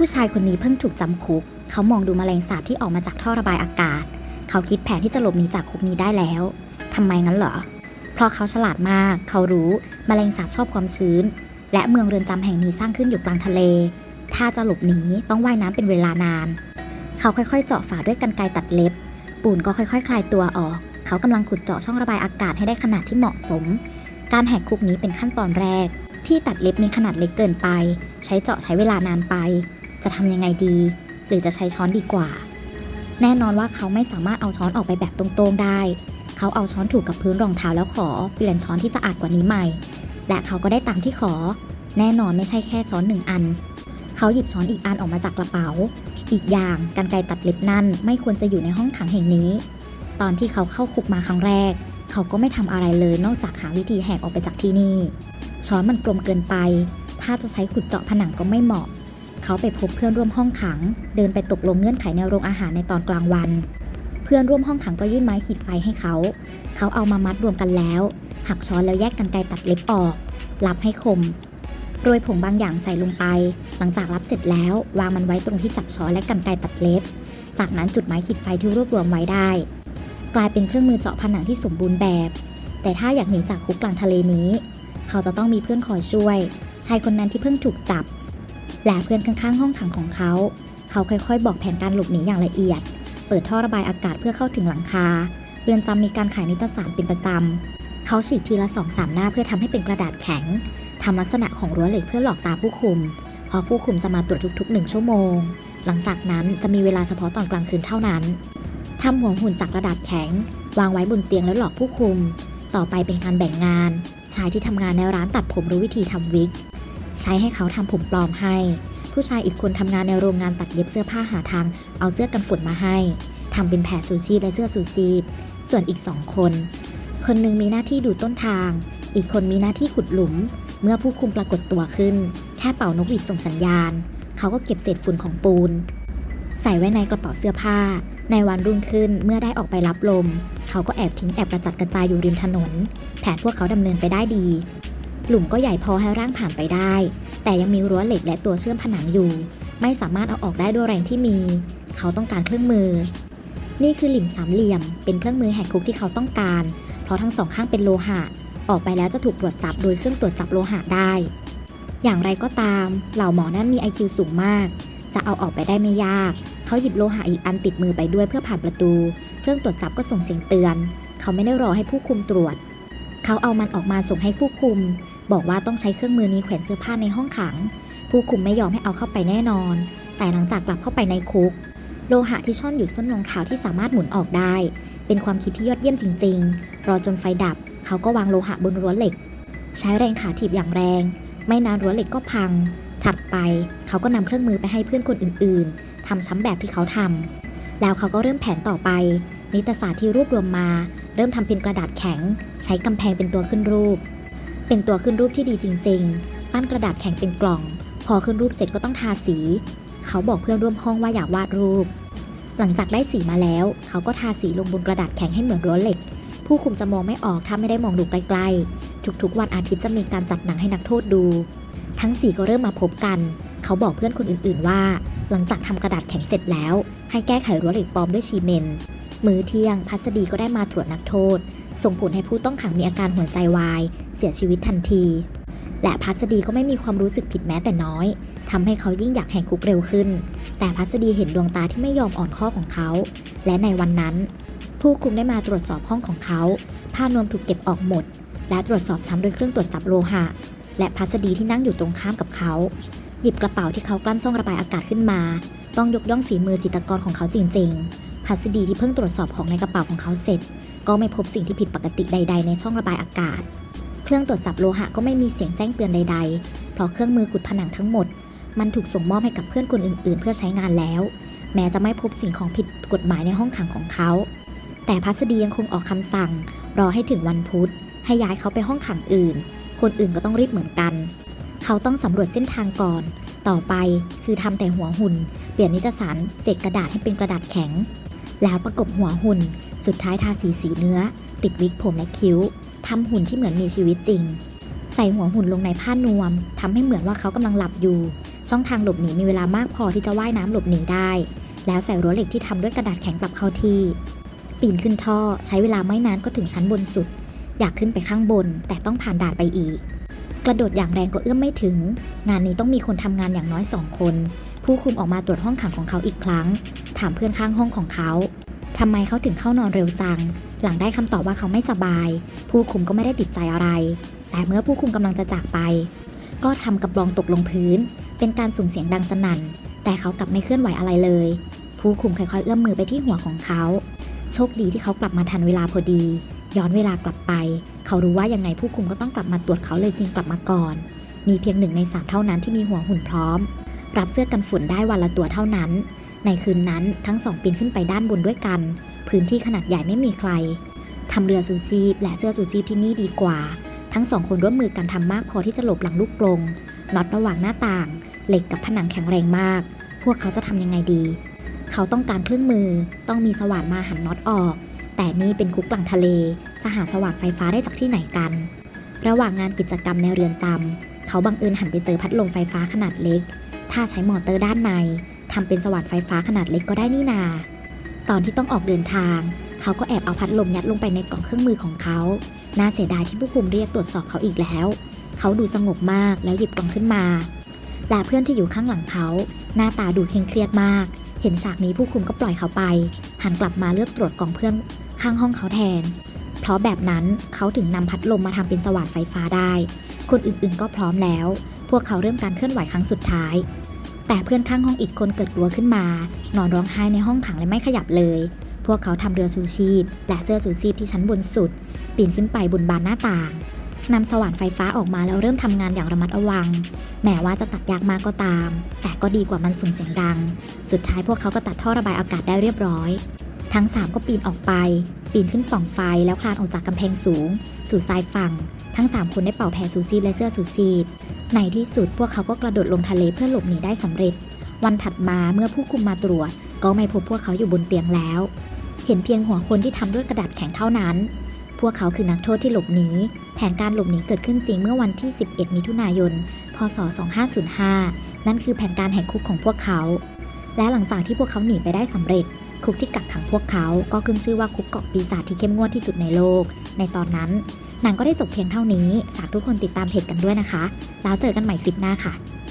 ผู้ชายคนนี้เพิ่งถูกจำคุก เขามองดูแมลงสาบที่ออกมาจากท่อระบายอากาศ เขาคิดแผนที่จะหลบหนีจากคุกนี้ได้แล้วทำไมงั้นเหรอ เพราะเขาฉลาดมาก เขารู้แมลงสาบชอบความชื้น และเมืองเรือนจำแห่งนี้สร้างขึ้นอยู่กลางทะเล ถ้าจะหลบหนีต้องว่ายน้ำเป็นเวลานาน เขาค่อยๆ เจาะฝาด้วยกันไกรตัดเล็บ ปูนก็ค่อยๆ คลายตัวออก เขากำลังขุดเจาะช่องระบายอากาศให้ได้ขนาดที่เหมาะสม การแหกคุกนี้เป็นขั้นตอนแรก ที่ตัดเล็บมีขนาดเล็กเกินไป ใช้เจาะใช้เวลานานไป จะทำยังไงดี หรือจะใช้ช้อนดีกว่า แน่นอนว่าเขาไม่สามารถเอาช้อนออกไปแบบตรงๆได้ เขาเอาช้อนถูกกับพื้นรองเท้าแล้วขอเปลี่ยนช้อนที่สะอาดกว่านี้ใหม่ และเขาก็ได้ตามที่ขอ แน่นอนไม่ใช่แค่ช้อนหนึ่งอัน เขาหยิบช้อนอีกอันออกมาจากกระเป๋า อีกอย่างกันไกรตัดเล็บนั่นไม่ควรจะอยู่ในห้องขังแห่งนี้ ตอนที่เขาเข้าคุกมาครั้งแรก เขาก็ไม่ทำอะไรเลยนอกจากหาวิธีแหกออกไปจากที่นี่ ช้อนมันกลมเกินไป ถ้าจะใช้ขุดเจาะผนังก็ไม่เหมาะ เขาไปพบเพื่อนร่วมห้องขัง เดินไปตกลงเงื่อนไขในโรงอาหารในตอนกลางวัน เพื่อนร่วมห้องขังก็ยื่นไม้ขีดไฟให้เขา เขาเอามามัดรวมกันแล้ว หักช้อนแล้วแยกกันไกตัดเล็บออกรับให้คมโรยผงบางอย่างใส่ลงไป หลังจากรับเสร็จแล้ว วางมันไว้ตรงที่จับช้อนและกันไกตัดเล็บ จากนั้นจุดไม้ขีดไฟที่รวบรวมไว้ได้ กลายเป็นเครื่องมือเจาะผนังที่สมบูรณ์แบบ แต่ถ้าอยากหนีจากคุกกลางทะเลนี้ เขาจะต้องมีเพื่อนคอยช่วย ชายคนนั้นที่เพิ่งถูกจับ และเพื่อนข้างๆ ห้องขังของเขา เขาค่อยๆ บอกแผนการหลบหนีอย่างละเอียด เปิดท่อระบายอากาศเพื่อเข้าถึงหลังคา เรือนจำมีการขายนิตยสารเป็นประจำ เขาฉีกทีละสองสามหน้าเพื่อทำให้เป็นกระดาษแข็งทำลักษณะของรั้วเหล็กเพื่อหลอกตาผู้คุม เพราะผู้คุมจะมาตรวจทุกๆหนึ่งชั่วโมง หลังจากนั้นจะมีเวลาเฉพาะตอนกลางคืนเท่านั้นทำหัวหุ่นจากกระดาษแข็ง วางไว้บนเตียงแล้วหลอกผู้คุม ต่อไปเป็นการแบ่งงาน ชายที่ทำงานในร้านตัดผมรู้วิธีทำวิก ใช้ให้เขาทำผมปลอมให้ ผู้ชายอีกคนทำงานในโรงงานตัดเย็บเสื้อผ้าหาทาง เอาเสื้อกันฝนมาให้ทำเป็นแผ่ชูชีพและเสื้อชูชีพส่วนอีกสองคน คนหนึ่งมีหน้าที่ดูต้นทาง อีกคนมีหน้าที่ขุดหลุม เมื่อผู้คุมปรากฏตัวขึ้น แค่เป่านกหวีดส่งสัญญาณ เขาก็เก็บเศษฝุ่นของปูน ใส่ไว้ในกระเป๋าเสื้อผ้า ในวันรุ่งขึ้นเมื่อได้ออกไปรับลม เขาก็แอบทิ้งแอบกระจัดกระจายอยู่ริมถนน แผนพวกเขาดำเนินไปได้ดี หลุมก็ใหญ่พอให้ร่างผ่านไปได้ แต่ยังมีรั้วเหล็กและตัวเชื่อมผนังอยู่ ไม่สามารถเอาออกได้ด้วยแรงที่มี เขาต้องการเครื่องมือ นี่คือหลิมสามเหลี่ยม เป็นเครื่องมือแหกคุกที่เขาต้องการ เพราะทั้งสองข้างเป็นโลหะ ออกไปแล้วจะถูกตรวจจับโดยเครื่องตรวจจับโลหะได้ อย่างไรก็ตาม เหล่าหมอนั่นมี IQ สูงมาก จะเอาออกไปได้ไม่ยาก เขาหยิบโลหะอีกอันติดมือไปด้วยเพื่อผ่านประตู เครื่องตรวจจับก็ส่งเสียงเตือน เขาไม่ได้รอให้ผู้คุมตรวจเขาเอามันออกมาส่งให้ผู้คุม บอกว่าต้องใช้เครื่องมือนี้แขวนเสื้อผ้าในห้องขัง ผู้คุมไม่ยอมให้เอาเข้าไปแน่นอน แต่หลังจากกลับเข้าไปในคุก โลหะที่ซ่อนอยู่ส้นรองเท้าที่สามารถหมุนออกได้ เป็นความคิดที่ยอดเยี่ยมจริง ๆ รอจนไฟดับ เขาก็วางโลหะบนรั้วเหล็ก ใช้แรงขาถีบอย่างแรง ไม่นานรั้วเหล็กก็พัง ถัดไปเขาก็นำเครื่องมือไปให้เพื่อนคนอื่น ๆทำซ้ำแบบที่เขาทำแล้วเขาก็เริ่มแผนต่อไป นิตยสารที่รวบรวมมา เริ่มทำเป็นกระดาษแข็ง ใช้กำแพงเป็นตัวขึ้นรูป เป็นตัวขึ้นรูปที่ดีจริง ๆ ปั้นกระดาษแข็งเป็นกล่อง พอขึ้นรูปเสร็จก็ต้องทาสี เขาบอกเพื่อนร่วมห้องว่าอยากวาดรูป หลังจากได้สีมาแล้ว เขาก็ทาสีลงบนกระดาษแข็งให้เหมือนรั้วเหล็ก ผู้คุมจะมองไม่ออกถ้าไม่ได้มองดูใกล้ๆ ทุกๆ วันอาทิตย์จะมีการจัดหนังให้นักโทษดู ทั้งสี่ก็เริ่มมาพบกัน เขาบอกเพื่อนคนอื่นๆว่า หลังจากทำกระดาษแข็งเสร็จแล้ว ให้แก้ไขรั้วเหล็กปลอมด้วยชีเมน มื้อเที่ยงพัสดีก็ได้มาตรวจนักโทษ ส่งผลให้ผู้ต้องขังมีอาการหัวใจวาย เสียชีวิตทันที และพัสดีก็ไม่มีความรู้สึกผิดแม้แต่น้อยทำให้เขายิ่งอยากแหกคุกเร็วขึ้น แต่พัสดีเห็นดวงตาที่ไม่ยอมอ่อนข้อของเขา และในวันนั้น ผู้คุมได้มาตรวจสอบห้องของเขาผ้านวมถูกเก็บออกหมด และตรวจสอบซ้ำด้วยเครื่องตรวจจับโลหะ และพัสดีที่นั่งอยู่ตรงข้ามกับเขา หยิบกระเป๋าที่เขากลั้นซ่องระบายอากาศขึ้นมา ต้องยกย่องฝีมือจิตกรของเขาจริง ๆ พัสดีที่เพิ่งตรวจสอบของในกระเป๋าของเขาเสร็จ ก็ไม่พบสิ่งที่ผิดปกติใด ๆ ในช่องระบายอากาศ เครื่องตรวจจับโลหะก็ไม่มีเสียงแจ้งเตือนใด ๆ เพราะเครื่องมือขุดผนังทั้งหมด มันถูกส่งมอบให้กับเพื่อนคนอื่น ๆ เพื่อใช้งานแล้ว แม้จะไม่พบสิ่งของผิดกฎหมายในห้องขังของเขา แต่พัสดียังคงออกคำสั่ง รอให้ถึงวันพุธ ให้ย้ายเขาไปห้องขังอื่น คนอื่นก็ต้องรีบเหมือนกัน เขาต้องสำรวจเส้นทางก่อน ต่อไปคือทำแต่หัวหุ่น เปลี่ยนนิตยสารเศษกระดาษให้เป็นกระดาษแข็ง แล้วประกบหัวหุ่น สุดท้ายทาสีสีเนื้อ ติดวิกผมและคิ้วทำหุ่นที่เหมือนมีชีวิตจริง ใส่หัวหุ่นลงในผ้านวมทำให้เหมือนว่าเขากำลังหลับอยู่ ช่องทางหลบหนีมีเวลามากพอที่จะว่ายน้ำหลบหนีได้ แล้วใส่รั้วเหล็กที่ทำด้วยกระดาษแข็งกลับเข้าที่ ปีนขึ้นท่อใช้เวลาไม่นานก็ถึงชั้นบนสุด อยากขึ้นไปข้างบน แต่ต้องผ่านด่านไปอีก กระโดดอย่างแรงก็เอื้อมไม่ถึง งานนี้ต้องมีคนทำงานอย่างน้อยสองคน ผู้คุมออกมาตรวจห้องขังของเขาอีกครั้ง ถามเพื่อนข้างห้องของเขาทำไมเขาถึงเข้านอนเร็วจัง หลังได้คำตอบว่าเขาไม่สบาย ผู้คุมก็ไม่ได้ติดใจอะไร แต่เมื่อผู้คุมกำลังจะจากไป ก็ทำกระบองตกลงพื้น เป็นการส่งเสียงดังสนั่น แต่เขากลับไม่เคลื่อนไหวอะไรเลย ผู้คุมค่อยๆเอื้อมมือไปที่หัวของเขา โชคดีที่เขากลับมาทันเวลาพอดี ย้อนเวลากลับไป เขารู้ว่ายังไงผู้คุมก็ต้องกลับมาตรวจเขาเลยจึงกลับมาก่อน มีเพียงหนึ่งในสามเท่านั้นที่มีหัวหุ่นพร้อม รับเสื้อกันฝุ่นได้วันละตัวเท่านั้น ในคืนนั้นทั้งสองปีนขึ้นไปด้านบนด้วยกัน พื้นที่ขนาดใหญ่ไม่มีใครทำเรือซูซีและเสื้อซูซีที่นี่ดีกว่า ทั้งสองคนร่วมมือกันทำมากพอที่จะหลบหลังลูกกรงน็อตระหว่างหน้าต่าง เหล็กกับผนังแข็งแรงมาก พวกเขาจะทำยังไงดี เขาต้องการเครื่องมือ ต้องมีสว่านมาหันน็อตออก แต่นี่เป็นคุกกลางทะเล จะหาสว่านไฟฟ้าได้จากที่ไหนกัน ระหว่างงานกิจกรรมในเรือนจำเขาบังเอิญหันไปเจอพัดลมไฟฟ้าขนาดเล็ก ถ้าใช้มอเตอร์ด้านในทำเป็นสว่านไฟฟ้าขนาดเล็กก็ได้นี่นา ตอนที่ต้องออกเดินทาง เขาก็แอบเอาพัดลมยัดลงไปในกล่องเครื่องมือของเขา น่าเสียดายที่ผู้คุมเรียกตรวจสอบเขาอีกแล้ว เขาดูสงบมากแล้วหยิบกล่องขึ้นมา และเพื่อนที่อยู่ข้างหลังเขา หน้าตาดูเคร่งเครียดมาก เห็นฉากนี้ผู้คุมก็ปล่อยเขาไป หันกลับมาเลือกตรวจกล่องเพื่อนข้างห้องเขาแทน เพราะแบบนั้นเขาถึงนำพัดลมมาทำเป็นสว่านไฟฟ้าได้ คนอื่นๆก็พร้อมแล้ว พวกเขาเริ่มการเคลื่อนไหวครั้งสุดท้าย แต่เพื่อนข้างห้องอีกคนเกิดกลัวขึ้นมา นอนร้องไห้ในห้องขังและไม่ขยับเลย พวกเขาทำเรือชูชีพ และเสื้อชูชีพที่ชั้นบนสุด ปีนขึ้นไปบนบานหน้าต่างนำสว่านไฟฟ้าออกมาแล้วเริ่มทำงานอย่างระมัดระวัง แม้ว่าจะตัดยากมากก็ตาม แต่ก็ดีกว่ามันส่งเสียงดัง สุดท้ายพวกเขาก็ตัดท่อระบายอากาศได้เรียบร้อย ทั้งสามก็ปีนออกไป ปีนขึ้นปล่องไฟแล้วคลานออกจากกำแพงสูง สู่ชายฝั่ง ทั้งสามคนได้เป่าแพรซูซีบและเสื้อซูซีบ ในที่สุดพวกเขาก็กระโดดลงทะเลเพื่อหลบหนีได้สำเร็จ วันถัดมาเมื่อผู้คุมมาตรวจ ก็ไม่พบพวกเขาอยู่บนเตียงแล้ว เห็นเพียงหัวคนที่ทำด้วยกระดาษแข็งเท่านั้น พวกเขาคือนักโทษที่หลบหนี แผนการหลบหนีเกิดขึ้นจริงเมื่อวันที่ 11 มิถุนายน พศ 2505 นั่นคือแผนการแหกคุกของพวกเขา และหลังจากที่พวกเขาหนีไปได้สำเร็จคุกที่กักขังพวกเขา ก็ขึ้นชื่อว่าคุกเกาะปีศาจที่เข้มงวดที่สุดในโลก ในตอนนั้น หนังก็ได้จบเพียงเท่านี้ ฝากทุกคนติดตามเพจกันด้วยนะคะ แล้วเจอกันใหม่คลิปหน้าค่ะ